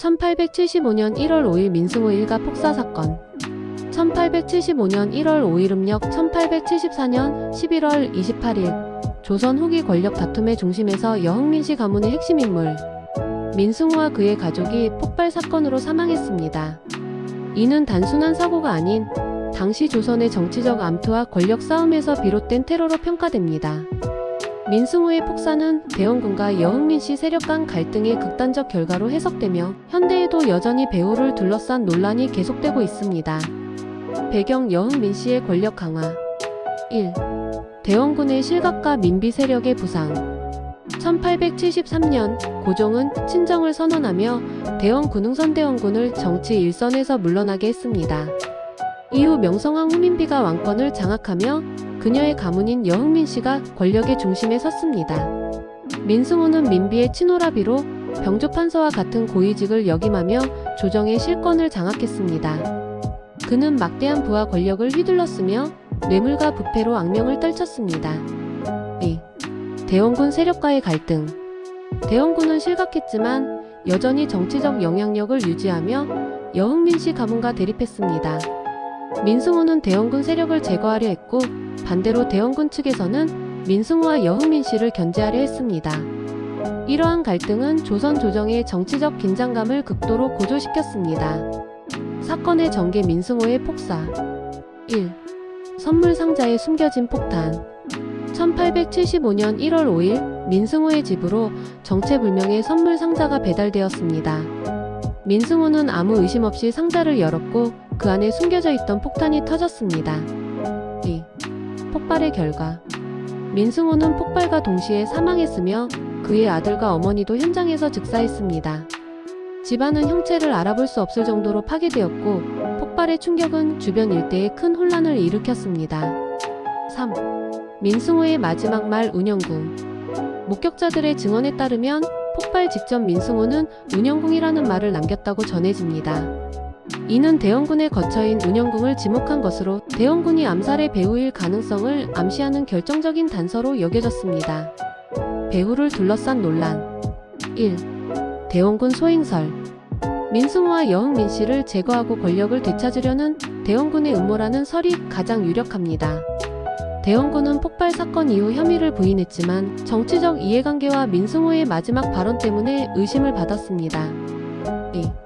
1875년 1월 5일 민승호 일가 폭사 사건 1875년 1월 5일 음력 1874년 11월 28일 조선 후기 권력 다툼의 중심에서 여흥민 씨 가문의 핵심 인물 민승호와 그의 가족이 폭발 사건으로 사망했습니다. 이는 단순한 사고가 아닌 당시 조선의 정치적 암투와 권력 싸움에서 비롯된 테러로 평가됩니다. 민승호의 폭사는 대원군과 여흥민 씨 세력 간 갈등의 극단적 결과로 해석되며 현대에도 여전히 배우를 둘러싼 논란이 계속되고 있습니다. 배경 여흥민 씨의 권력 강화 1. 대원군의 실각과 민비 세력의 부상 1873년 고종은 친정을 선언하며 대원 군흥선대원군을 정치 일선에서 물러나게 했습니다. 이후 명성황 후민비가 왕권을 장악하며 그녀의 가문인 여흥민 씨가 권력의 중심에 섰습니다. 민승호는 민비의 친오라비로 병조판서와 같은 고위직을 역임하며 조정의 실권을 장악했습니다. 그는 막대한 부와 권력을 휘둘렀으며 뇌물과 부패로 악명을 떨쳤습니다. 2. 대원군 세력과의 갈등 대원군은 실각했지만 여전히 정치적 영향력을 유지하며 여흥민 씨 가문과 대립했습니다. 민승호는 대원군 세력을 제거하려 했고 반대로 대원군 측에서는 민승호와 여흥민 씨를 견제하려 했습니다. 이러한 갈등은 조선 조정의 정치적 긴장감을 극도로 고조시켰습니다. 사건의 전개 민승호의 폭사 1. 선물 상자에 숨겨진 폭탄 1875년 1월 5일 민승호의 집으로 정체불명의 선물 상자가 배달되었습니다. 민승호는 아무 의심 없이 상자를 열었고 그 안에 숨겨져 있던 폭탄이 터졌습니다. 2. 폭발의 결과 민승호는 폭발과 동시에 사망했으며 그의 아들과 어머니도 현장에서 즉사했습니다. 집안은 형체를 알아볼 수 없을 정도로 파괴되었고 폭발의 충격은 주변 일대에 큰 혼란을 일으켰습니다. 3. 민승호의 마지막 말 운영궁 목격자들의 증언에 따르면 폭발 직전 민승호는 운영궁이라는 말을 남겼다고 전해집니다. 이는 대원군의 거처인 운영궁을 지목한 것으로 대원군이 암살의 배후일 가능성을 암시하는 결정적인 단서로 여겨졌습니다. 배후를 둘러싼 논란 1. 대원군 소행설 민승호와 여흥민 씨를 제거하고 권력을 되찾으려는 대원군의 음모라는 설이 가장 유력합니다. 대원군은 폭발 사건 이후 혐의를 부인했지만 정치적 이해관계와 민승호의 마지막 발언 때문에 의심을 받았습니다. 2.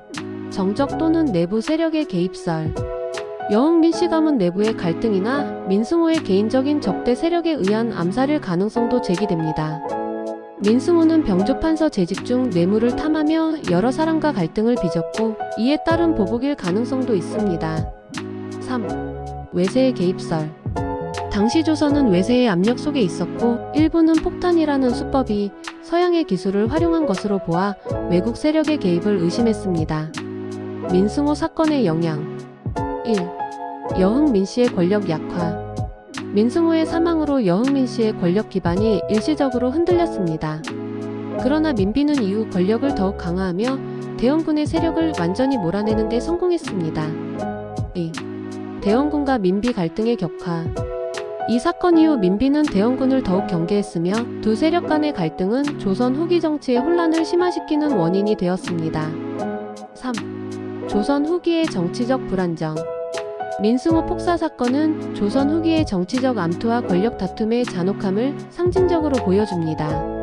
정적 또는 내부 세력의 개입설 여흥민 씨 가문 내부의 갈등이나 민승호의 개인적인 적대 세력에 의한 암살일 가능성도 제기됩니다. 민승호는 병조판서 재직 중 뇌물을 탐하며 여러 사람과 갈등을 빚었고 이에 따른 보복일 가능성도 있습니다. 3. 외세의 개입설 당시 조선은 외세의 압력 속에 있었고 일부는 폭탄이라는 수법이 서양의 기술을 활용한 것으로 보아 외국 세력의 개입을 의심했습니다. 민승호 사건의 영향 1. 여흥민 씨의 권력 약화 민승호의 사망으로 여흥민 씨의 권력 기반이 일시적으로 흔들렸습니다. 그러나 민비는 이후 권력을 더욱 강화하며 대원군의 세력을 완전히 몰아내는 데 성공했습니다. 2. 대원군과 민비 갈등의 격화 이 사건 이후 민비는 대원군을 더욱 경계했으며 두 세력 간의 갈등은 조선 후기 정치의 혼란을 심화시키는 원인이 되었습니다. 3. 조선 후기의 정치적 불안정 민승호 폭사 사건은 조선 후기의 정치적 암투와 권력 다툼의 잔혹함을 상징적으로 보여줍니다.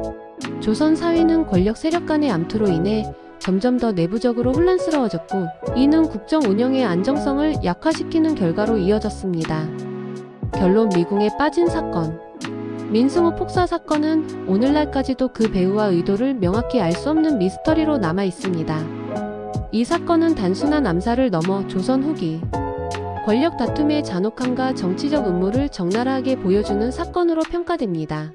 조선 사회는 권력 세력 간의 암투로 인해 점점 더 내부적으로 혼란스러워졌고 이는 국정 운영의 안정성을 약화시키는 결과로 이어졌습니다. 결론 미궁에 빠진 사건 민승호 폭사 사건은 오늘날까지도 그 배우와 의도를 명확히 알 수 없는 미스터리로 남아 있습니다. 이 사건은 단순한 암살을 넘어 조선 후기 권력 다툼의 잔혹함과 정치적 음모를 적나라하게 보여주는 사건으로 평가됩니다.